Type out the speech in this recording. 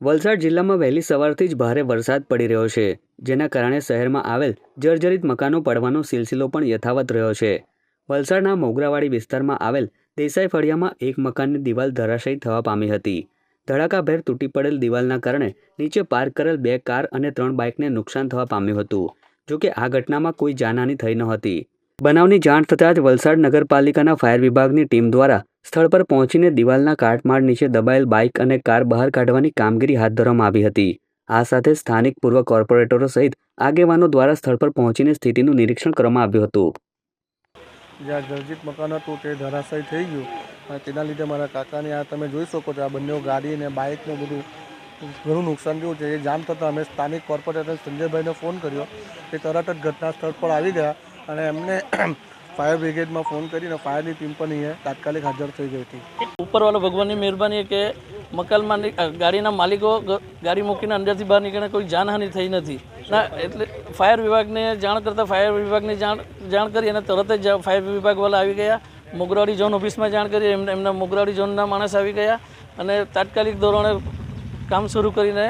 વલસાડ જિલ્લામાં વહેલી સવારથી જ ભારે વરસાદ પડી રહ્યો છે, જેના કારણે શહેરમાં આવેલ જર્જરિત મકાનો પડવાનો સિલસિલો પણ યથાવત રહ્યો છે. વલસાડના મોગરાવાડી વિસ્તારમાં આવેલ દેસાઈ ફળિયામાં એક મકાનની દિવાલ ધરાશયી થવા પામી હતી. ધડાકાભેર તૂટી પડેલ દિવાલના કારણે નીચે પાર્ક કરેલ બે કાર અને ત્રણ બાઇકને નુકસાન થવા પામ્યું હતું જોકે આ ઘટનામાં કોઈ જાનહાની થઈ ન હતી. બનાવની જાણ થતાં જ વલસાડ નગરપાલિકાના ફાયર વિભાગની ટીમ દ્વારા સ્થળ પર પહોંચીને દિવાલના કાટમાળ નીચે દબાયેલ બાઇક અને કાર બહાર કાઢવાની કામગીરી હાથ ધરવામાં આવી હતી. આ સાથે સ્થાનિક પૂર્વ કોર્પોરેટરો સહિત આગેવાનો દ્વારા સ્થળ પર પહોંચીને સ્થિતિનું નિરીક્ષણ કરવામાં આવ્યું હતું. જ્યાં જર્જિત મકાન હતું તે ધરાશય થઈ ગયું અને તેના લીધે મારા કાકાની આ તમે જોઈ શકો છો આ બંને ગાડી અને બાઇકને બધું ઘણું નુકસાન થયું છે. એ જાણ થતાં અમે સ્થાનિક કોર્પોરેટર સંજયભાઈને ફોન કર્યો. તે તરત જ ઘટના સ્થળ પર આવી ગયા અને એમને ફાયર બ્રિગેડમાં ફોન કરીને ફાયરની ટીમ પણ અહીંયા તાત્કાલિક હાજર થઈ ગઈ હતી. ઉપરવાળા ભગવાનની મહેરબાની કે મકાનમાં ગાડીના માલિકો ગાડી મૂકીને અંદરથી બહાર નીકળે, કોઈ જાનહાનિ થઈ નથી. ના, એટલે ફાયર વિભાગને જાણ કરતાં ફાયર વિભાગને જાણ જાણ કરી અને તરત જ ફાયર વિભાગવાળા આવી ગયા. મોગરાવાડી ઝોન ઓફિસમાં જાણ કરી એમના મોગરાવાડી ઝોનના માણસ આવી ગયા અને તાત્કાલિક ધોરણે કામ શરૂ કરીને